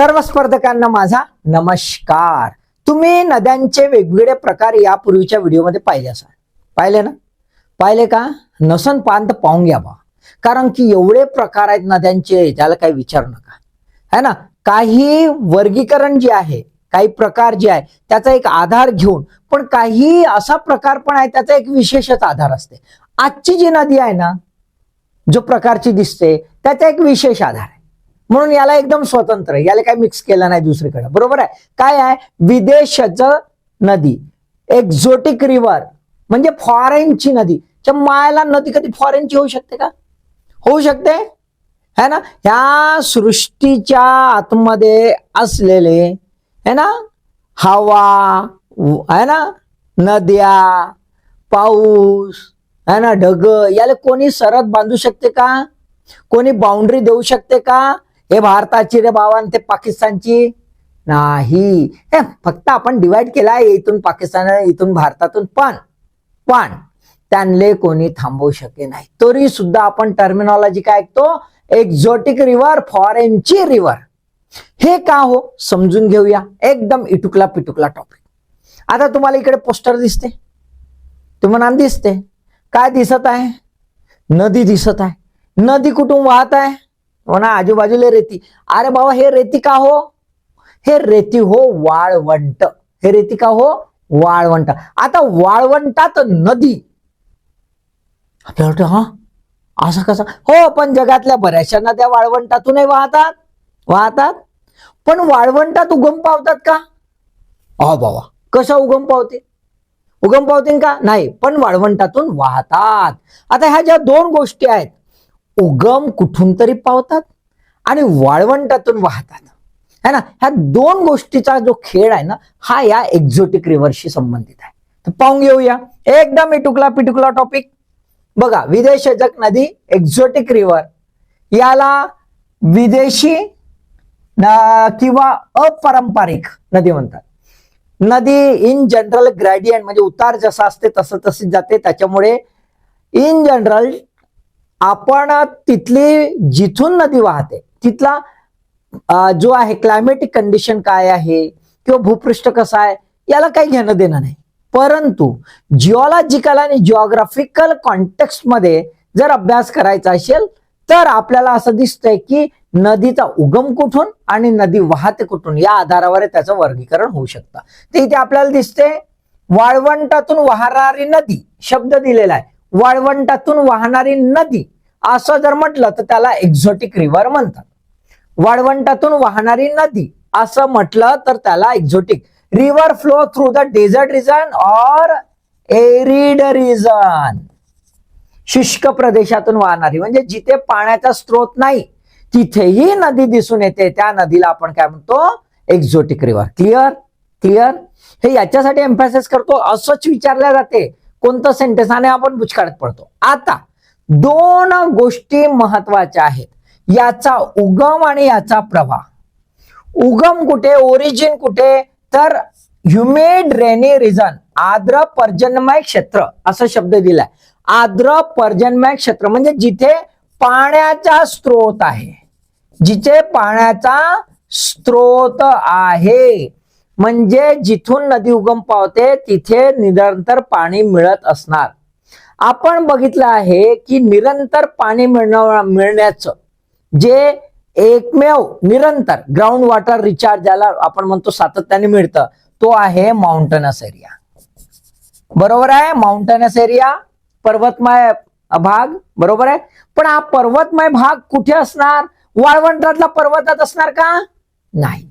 सर्व स्पर्धकांना माझा नमस्कार. तुम्ही नद्यांचे वेगवेगळे प्रकार यापूर्वीच्या व्हिडिओमध्ये पाहिले असाल. पाहिले ना? पाहिले का? नसन पान तर पाहून घ्या बा. कारण की एवढे प्रकार आहेत नद्यांचे त्याला काही विचारू नका. है ना? काही वर्गीकरण जे आहे काही प्रकार जे आहे त्याचा एक आधार घेऊन पण काही असा प्रकार पण आहे त्याचा एक विशेषच आधार असते. आजची जी नदी आहे ना जो प्रकारची दिसते त्याचा एक विशेष आधार आहे. म्हणून याला एकदम स्वतंत्र याला काही मिक्स केलं नाही दुसरीकडे. बरोबर आहे? काय आहे? विदेशच नदी. एक्झोटिक रिव्हर म्हणजे फॉरेनची नदी. च्या मायाला नदी कधी फॉरेनची होऊ शकते का? होऊ शकते. है ना? ह्या सृष्टीच्या आतमध्ये असलेले है ना? हवा है ना? नद्या पाऊस है ना? ढग. याला कोणी सरद बांधू शकते का? कोणी बाउंड्री देऊ शकते का? हे भारताची रे बाबा ते पाकिस्तानची? नाही. हे फक्त आपण डिवाइड केला आहे इथून पाकिस्तान इथून भारतातून. पण पण त्यांले कोणी थांबवू शके नाही. तरी सुद्धा आपण टर्मिनॉलॉजी काय ऐकतो? एक्झॉटिक रिव्हर फॉरेनची रिव्हर हे का हो? समजून घेऊया. एकदम इटुकला पिटुकला टॉपिक आता तुम्हाला इकडे पोस्टर दिसते. तुम्हाला दिसते. काय दिसत आहे? नदी दिसत आहे. नदी कुठून वाहत आहे? हो ना आजूबाजूला रेती. अरे बाबा हे रेती का हो? हे रेती हो वाळवंट. हे रेती का हो? वाळवंट. आता वाळवंटात नदी. आपल्याला वाटतं हा? असं कसं? हो पण जगातल्या बऱ्याचशा नद्या वाळवंटातूनही वाहतात. वाहतात. पण वाळवंटात उगम पावतात का? अहो बाबा कसा उगम पावते? उगम पावते का? नाही पण वाळवंटातून वाहतात. आता ह्या ज्या दोन गोष्टी आहेत उगम कुठून तरी पावतात आणि वाळवंटातून वाहतात. है ना? ह्या दोन गोष्टीचा जो खेळ आहे ना हा या एक्झोटिक रिव्हरशी संबंधित आहे. तर पाहून घेऊया. एकदम इटुकला पिटुकला टॉपिक बघा विदेशजक नदी एक्झोटिक रिव्हर याला विदेशी किंवा अपारंपरिक नदी म्हणतात. नदी इन जनरल ग्रॅडियंट म्हणजे उतार जसा असते तसं तशी जाते. त्याच्यामुळे इन जनरल आपण तिथली जिथून नदी वाहते तिथला जो आहे क्लायमेटिक कंडिशन काय आहे किंवा भूपृष्ठ कसा आहे याला काही घेणं देणं नाही. परंतु जिओलॉजिकल आणि जिओग्राफिकल कॉन्टेक्स्टमध्ये जर अभ्यास करायचा असेल तर आपल्याला असं दिसतंय की नदीचा उगम कुठून आणि नदी वाहते कुठून या आधारावर त्याचं वर्गीकरण होऊ शकतं. ते इथे आपल्याला दिसते वाळवंटातून वाहणारी नदी शब्द दिलेला आहे. वाळवंटातून वाहणारी नदी असं जर म्हटलं तर त्याला एक्झॉटिक रिव्हर म्हणतात. वाळवंटातून वाहणारी नदी असं म्हटलं तर त्याला exotic river flow through the desert region or arid region शुष्क प्रदेशातून वाहणारी म्हणजे जिथे पाण्याचा स्रोत नाही तिथेही नदी दिसून येते. त्या नदीला आपण काय म्हणतो? एक्झोटिक रिव्हर क्लिअर क्लिअर हे याच्यासाठी एम्फासिस करतो. असंच विचारल्या जाते. कोणतं सेंटेन्स आणि आपण बुचकाळत पडतो. आता दोन गोष्टी महत्त्वाच्या आहेत. याचा उगम आणि याचा प्रवाह. उगम कुठे ओरिजिन कुठे तर ह्युमेड रेनी रिजन आर्द्र पर्जन्यमय क्षेत्र असं शब्द दिलाय. आर्द्र पर्जन्यमय क्षेत्र म्हणजे जिथे पाण्याचा स्रोत आहे. जिथे पाण्याचा स्रोत आहे. म्हणजे जिथून नदी उगम पावते तिथे निरंतर पाणी मिळत असणार. आपण बघितलं आहे की निरंतर पाणी मिळण्याचं जे एकमेव निरंतर ग्राउंड वॉटर रिचार्ज ज्याला आपण म्हणतो सातत्याने मिळतं तो आहे माउंटनस एरिया बरोबर आहे? माउंटनस एरिया पर्वतमय भाग बरोबर आहे? पण हा पर्वतमय भाग कुठे असणार? वाळवंटातला पर्वतात असणार का? नाही.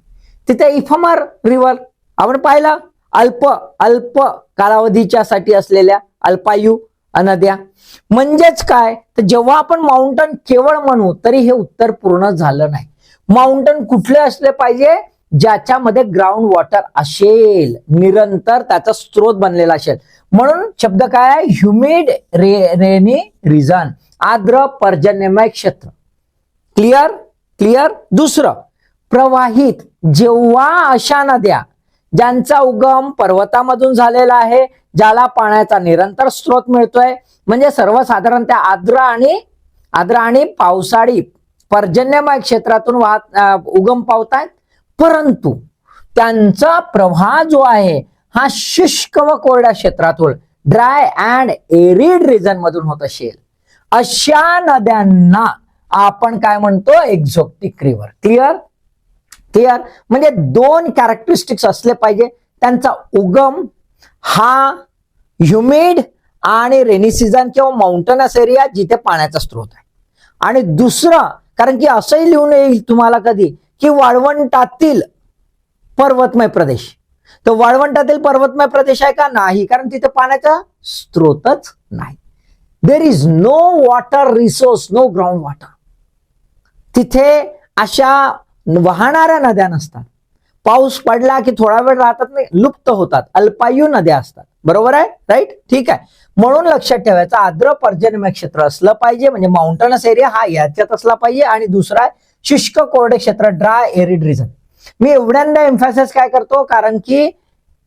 तिथे इफमर रिव्हर आपण पाहिलं अल्प अल्प कालावधीच्या साठी असलेल्या अल्पायू अनद्या. म्हणजेच काय? तर जेव्हा आपण माउंटन केवळ म्हणू तरी हे उत्तर पूर्ण झालं नाही. माउंटन कुठले असले पाहिजे? ज्याच्यामध्ये ग्राउंड वॉटर असेल. निरंतर त्याचा स्रोत बनलेला असेल. म्हणून शब्द काय आहे? ह्युमिड रे रेनी रिजन आर्द्र पर्जन्यमय क्षेत्र. क्लिअर क्लिअर दुसरं. प्रवाहित जेव्हा अशा नद्या ज्यांचा उगम पर्वतामधून झालेला आहे ज्याला पाण्याचा निरंतर स्रोत मिळतोय म्हणजे सर्वसाधारण त्या आर्द्र आणि आर्द्र आणि पावसाळी पर्जन्यमय क्षेत्रातून वाहत उगम पावतायत. परंतु त्यांचा प्रवाह जो आहे हा शुष्क व कोरड्या क्षेत्रातून ड्राय अँड एरिड रिजन मधून होत असेल. अशा नद्यांना आपण काय म्हणतो? Exotic river clear clear? म्हणजे दोन कॅरेक्टरिस्टिक्स असले पाहिजे. त्यांचा उगम हा ह्युमिड आणि रेनी सीझन किंवा माउंटनस एरिया जिथे पाण्याचा स्रोत आहे. आणि दुसरं कारण की असंही लिहून येईल तुम्हाला कधी की वाळवंटातील पर्वतमय प्रदेश. तर वाळवंटातील पर्वतमय प्रदेश आहे का? नाही कारण तिथे पाण्याचा स्रोतच नाही. There is no water resource no ground water तिथे अशा वाहणाऱ्या नद्या नसतात. पाऊस पडला की थोडा वेळ राहतात नाही लुप्त होतात. अल्पायू नद्या असतात. बरोबर आहे? राईट ठीक आहे. म्हणून लक्षात ठेवायचं आर्द्र पर्जन्यमय क्षेत्र असलं पाहिजे म्हणजे माउंटनस एरिया हा याच्यात असला पाहिजे. आणि दुसरा आहे शुष्क कोरडे क्षेत्र ड्राय एरिड रिजन मी एवढ्यांदा एम्फॅसिस काय करतो? कारण की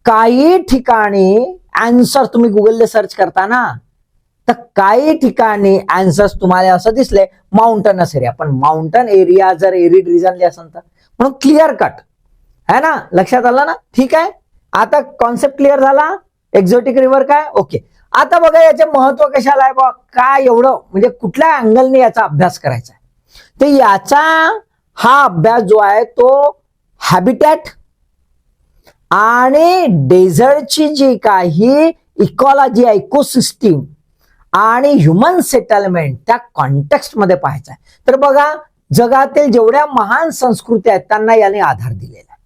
काही ठिकाणी अँसर तुम्ही गुगलला सर्च करता ना तर काही ठिकाणी आन्सर्स तुम्हाला असं दिसले माउंटनस एरिया पण माउंटन एरिया जर एरिड रिजनले असेल तर म्हणून क्लिअर कट है ना? लक्षात आलं ना? ठीक आहे? आता कॉन्सेप्ट क्लिअर झाला? एक्झोटिक रिव्हर काय? ओके आता बघा याचे महत्त्व कशाला आहे बा? काय एवढं? म्हणजे कुठल्या अँगलने याचा अभ्यास करायचा आहे? तर याचा हा अभ्यास जो आहे तो हॅबिटॅट आणि डेझर्टची जी काही इकॉलॉजी इकोसिस्टीम आणि ह्युमन सेटलमेंट त्या कॉन्टेक्स्टमध्ये पाहायचं आहे तर बघा जगातील जेवढ्या महान संस्कृती आहेत त्यांना याने आधार दिलेला आहे.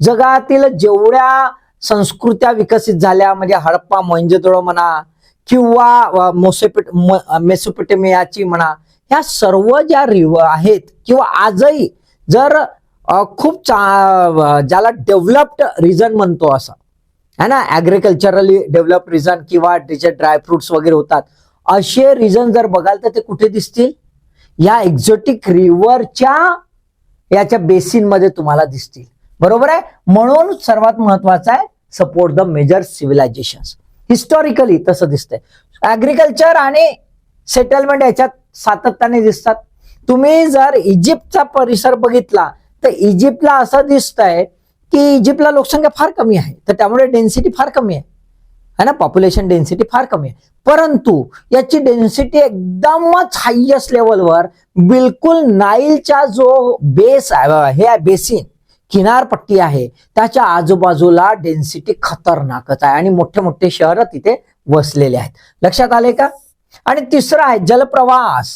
जगातील जेवढ्या संस्कृत्या विकसित झाल्या म्हणजे हडप्पा मोहिंजतोळ म्हणा किंवा मोसेपिट मेसोपिटेमियाची म्हणा ह्या सर्व ज्या रिव आहेत किंवा आजही जर खूप चा ज्याला डेव्हलप्ड रिजन म्हणतो असं है ना? ॲग्रिकल्चरली डेव्हलप रिजन किंवा त्याचे ड्रायफ्रुट्स वगैरे होतात असे रिजन जर बघाल तर ते कुठे दिसतील? या एक्झोटिक रिव्हरच्या याच्या बेसिनमध्ये तुम्हाला दिसतील. बरोबर आहे? म्हणून सर्वात महत्वाचं आहे support the major civilisation historically तसं दिसतंय. ऍग्रिकल्चर आणि सेटलमेंट याच्यात सातत्याने दिसतात. तुम्ही जर इजिप्तचा परिसर बघितला तर इजिप्तला असं दिसतंय की इजिप्तला लोकसंख्या फार कमी आहे. तर त्यामुळे डेन्सिटी फार कमी आहे. है ना? पॉप्युलेशन डेन्सिटी फार कमी आहे. परंतु याची डेन्सिटी एकदमच हायेस्ट लेवलवर बिलकुल नाईलचा जो बेस आहे हे बेसिन किनारपट्टी आहे त्याच्या आजूबाजूला डेन्सिटी खतरनाकच आहे आणि मोठे मोठे शहर तिथे वसलेले आहेत. लक्षात आले का? आणि तिसरं आहे जलप्रवास.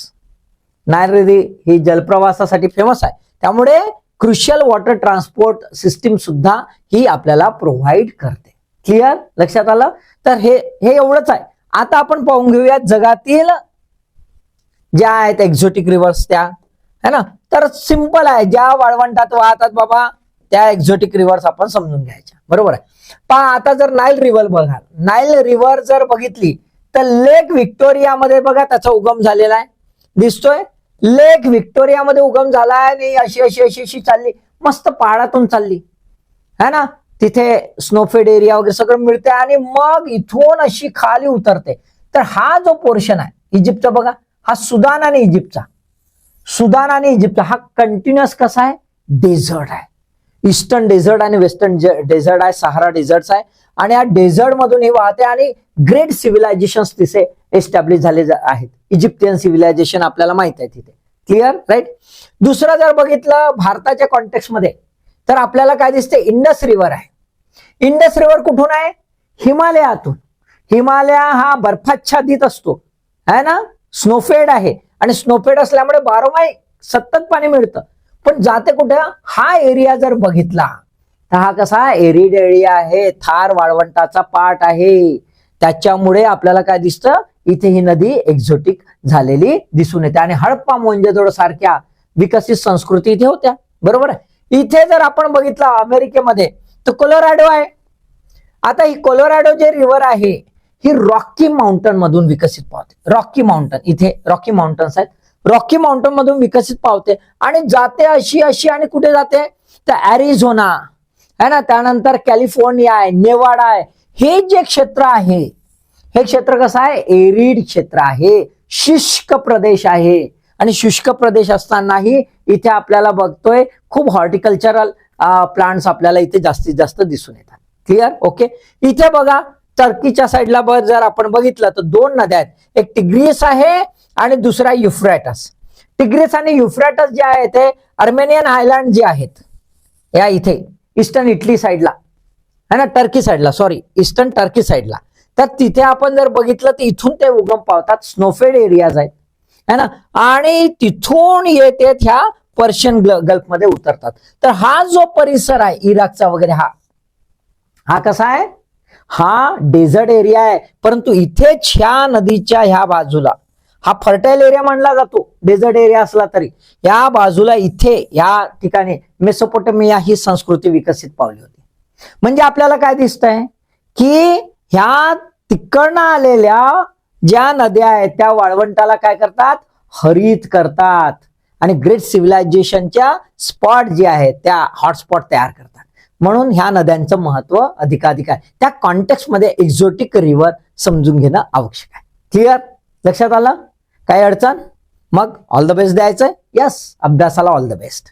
नायरेरी ही जलप्रवासासाठी फेमस आहे. त्यामुळे क्रुशियल वॉटर ट्रान्सपोर्ट सिस्टीम सुद्धा ही आपल्याला प्रोव्हाइड करते. क्लिअर लक्षात आलं? तर हे हे एवढंच आहे. आता आपण पाहून घेऊया जगातील ज्या आहेत एक्झोटिक रिव्हर्स त्या. है ना? तर सिंपल आहे. ज्या वाळवंटात वाहतात बाबा त्या एक्झोटिक रिव्हर्स आपण समजून घ्यायच्या. बरोबर आहे? पहा आता जर नाईल रिव्हर बघाल. नाईल रिव्हर जर बघितली तर लेक व्हिक्टोरियामध्ये बघा त्याचा उगम झालेला आहे. दिसतोय? लेक व्हिक्टोरियामध्ये उगम झाला आहे आणि अशी अशी अशी अशी चालली. मस्त पहाडातून चालली. है ना? तिथे स्नोफेड एरिया वगैरे सगळं मिळते आणि मग इथून अशी खाली उतरते. तर हा जो पोर्शन आहे इजिप्तचा बघा हा सुदान आणि इजिप्तचा. सुदान आणि इजिप्तचा हा कंटिन्युअस कसा आहे? डेझर्ट आहे. ईस्टर्न डेझर्ट आणि वेस्टर्न डेझर्ट आहे सहारा डेझर्ट आहे. आणि या डेझर्ट मधून ही वाहते आणि ग्रेट सिव्हिलायझेशन तिथे एस्टॅब्लिश झाले आहेत. इजिप्तियन सिव्हिलायझेशन आपल्याला माहीत आहे तिथे. क्लिअर राईट दुसरं जर बघितलं भारताच्या कॉन्टेक्स्टमध्ये तर आपल्याला काय दिसते? इंडस रिव्हर आहे. इंडस रिव्हर कुठून आहे? हिमालयातून. हिमालय हा बर्फाच्छादित असतो. है ना? स्नोफेड आहे. आणि स्नोफेड असल्यामुळे बारोमाही सतत पाणी मिळतं. पण जाते कुठे? हा एरिया जर बघितला तर हा कसा एरिड एरिया आहे थार वाळवंटाचा पार्ट आहे. त्याच्यामुळे आपल्याला काय दिसतं? इथे ही नदी एक्झोटिक झालेली दिसून येते. आणि हडप्पा मोंजेजोड सारख्या विकसित संस्कृती इथे होत्या. बरोबर? आहे इथे जर आपण बघितलं अमेरिकेमध्ये तर कोलोराडो आहे. आता ही कोलोराडो जे रिव्हर आहे ही रॉकी माउंटन मधून विकसित पावते. रॉकी माउंटन इथे रॉकी माउंटन्स आहेत. रॉकी माउंटन मधून विकसित पावते आणि जाते अशी अशी आणि कुठे जाते? तर ॲरिझोना है ना? त्यानंतर कॅलिफोर्निया आहे नेवाडा आहे. हे जे क्षेत्र आहे हे क्षेत्र कसं आहे? एरिड क्षेत्र आहे. शुष्क प्रदेश आहे. आणि शुष्क प्रदेश असतानाही इथे आपल्याला बघतोय खूप हॉर्टिकल्चरल प्लांट्स आपल्याला इथे जास्तीत जास्त दिसून येतात. क्लिअर ओके इथे बघा टर्कीच्या साईडला बर जर आपण बघितलं तर दोन नद्या आहेत. एक टिग्रिस आहे आणि दुसरा युफ्रॅटस टिग्रिस आणि युफ्रॅटस जे आहे ते अर्मेनियन आयलँड जे आहेत या इथे ईस्टर्न इटली साईडला है ना? टर्की साईडला सॉरी ईस्टर्न टर्की साईडला तर तिथे आपण जर बघितलं तर इथून ते उगम पावतात. स्नोफेड एरियाज आहेत. है ना? आणि तिथून येते ह्या पर्शियन गल्फमध्ये उतरतात. तर हा जो परिसर आहे इराकचा वगैरे हा हा कसा आहे? हा डेझर्ट एरिया आहे. परंतु इथेच ह्या नदीच्या ह्या बाजूला हा फर्टाईल एरिया मानला जातो. डेझर्ट एरिया असला तरी या बाजूला इथे या ठिकाणी मेसोपोटेमिया ही संस्कृती विकसित पावली होती. म्हणजे आपल्याला काय दिसतंय? की ह्या तिकडनं आलेल्या ज्या नद्या आहेत त्या वाळवंटाला काय करतात? हरित करतात. आणि ग्रेट सिव्हिलायझेशनच्या स्पॉट जे आहेत त्या हॉटस्पॉट तयार करतात. म्हणून ह्या नद्यांचं महत्त्व अधिकाधिक आहे. त्या कॉन्टेक्स्टमध्ये एक्झोटिक रिव्हर समजून घेणं आवश्यक आहे. क्लिअर लक्षात आलं? काय अडचण? मग ऑल द बेस्ट द्यायचंय. यस अभ्यासाला ऑल द बेस्ट